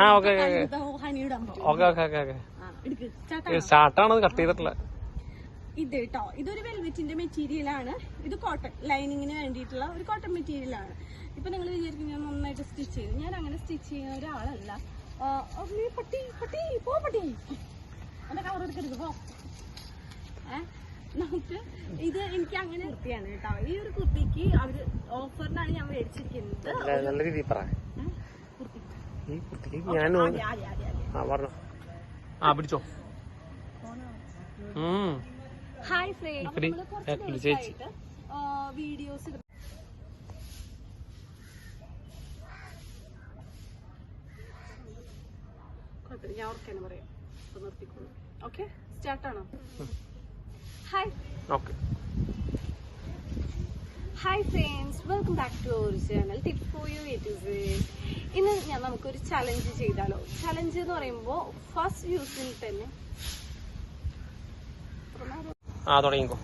ആ, okay, okay, okay. Okay okay സ്റ്റാർട്ടാണ്? Cut ചെയ്തിട്ടുള്ള ഇത് കേട്ടോ ഇതൊരു വെൽവെറ്റിന്റെ മെറ്റീരിയൽ ആണ്. ഇത് കോട്ടൺ ലൈനിങ്ങിന് വേണ്ടിയിട്ടുള്ള ഒരു കോട്ടൺ മെറ്റീരിയൽ ആണ്. ഇപ്പൊ നിങ്ങൾ വിചാരിക്കും ഞാൻ നന്നായിട്ട് സ്റ്റിച്ച് ചെയ്യും ഞാൻ അങ്ങനെ സ്റ്റിച്ച് ചെയ്യുന്ന ഒരാളല്ല. പട്ടി പട്ടി പോ പട്ടി. എന്റെ കവർ എടുക്കരുത് പോ. ഏ? നമുക്ക് ഇത് എനിക്ക് അങ്ങനെ കുർത്തിയാണ് കേട്ടോ. ഈ ഒരു കുർത്തിക്ക് അവർ ഓഫറിനാണ് ഞാൻ മേടിച്ചിരിക്കുന്നത്. നല്ല രീതിയിൽ പറ. ഈ ഞാൻ പറഞ്ഞു. ആ പിടിച്ചോ. ഹായ് ചേച്ചി. വീഡിയോസ് ഞാൻ ഓർക്കാനും പറയാം. നിർത്തിക്കോളൂ. Okay സ്റ്റാർട്ടാണോ okay hi friends welcome back to our channel tip for you it is ഇന്ന് ഞാൻ നമുക്കൊരു ചലഞ്ച് ചെയ്താലോ? ചലഞ്ച് എന്ന് പറയുമ്പോൾ ഫസ്റ്റ് യൂസിൽ തന്നെ ആ തുടങ്ങിക്കോ.